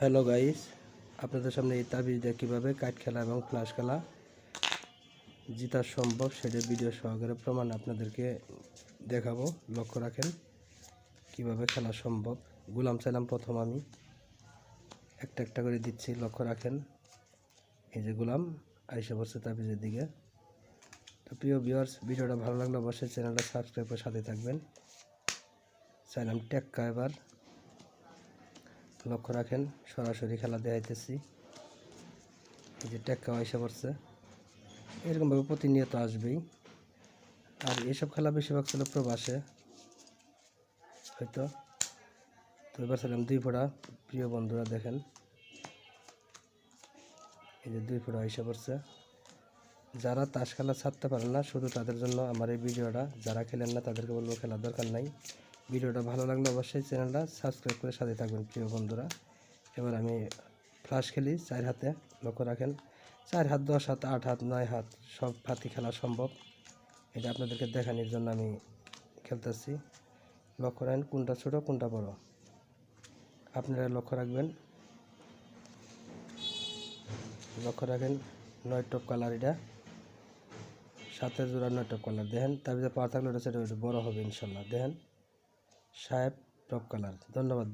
Hello guys আপনাদের সামনে এই তাবিজটা কীভাবে কাঠ খেলা এবং ফ্লাশ খেলা জিতা সম্ভব সেটা ভিডিও সহকারে প্রমাণ আপনাদেরকে দেখাবো। লক্ষ্য রাখেন, কীভাবে খেলা সম্ভব। গুলাম চাইলাম প্রথম আমি। একটা একটা করে দিচ্ছি, লক্ষ্য রাখেন। এই যে গুলাম, আইসা বসছে তাবিজের দিকে। তো প্রিয় ভিউয়ার্স ভিডিওটা ভালো লাগলে অবশ্যই চ্যানেলটা সাবস্ক্রাইব করে সাথে থাকবেন। চাইলাম টেক্কা এবার। লক্ষ্য রাখেন, সরাসরি খেলা দেখাইতেছি। এই যে টেক্কা এসে পড়ছে। এরকমভাবে প্রতিনিয়ত আসবেই। আর এসব খেলা বেশিরভাগ ছিল প্রবাসে, হয়তো। তো এবার ছিলাম দুই ফোঁটা প্রিয় বন্ধুরা দেখেন। এই যে দুই ফোঁটা এসে পড়ছে। যারা তাস খেলা ছাড়তে পারেন না, শুধু তাদের জন্য আমার এই ভিডিওটা। যারা খেলেন না, তাদেরকে বলব খেলার দরকার নাই। ভিডিওটা ভালো লাগলে অবশ্যই চ্যানেলটা সাবস্ক্রাইব করে সাথে থাকবেন, প্রিয় বন্ধুরা। এবার আমি ফ্লাশ খেলি, চার হাতে লক্ষ্য রাখেন। চার হাত, দশ হাত, আট হাত, নয় হাত, সব হাতি খেলা সম্ভব। এটা আপনাদেরকে দেখানোর জন্য আমি খেলতেছি। লক্ষ্য রাখেন, কোনটা ছোটো, কোনটা বড়। আপনারা লক্ষ্য রাখবেন। লক্ষ্য রাখেন, নয় টপ কালার এটা। সাতের জোড়া নয় টপ কালার, দেখেন। তার ভিতরে পাওয়ার থাকলে ওটা সেটা বড় হবে ইনশাল্লাহ, দেখেন। সাহেব টপ কালার ধন্যবাদ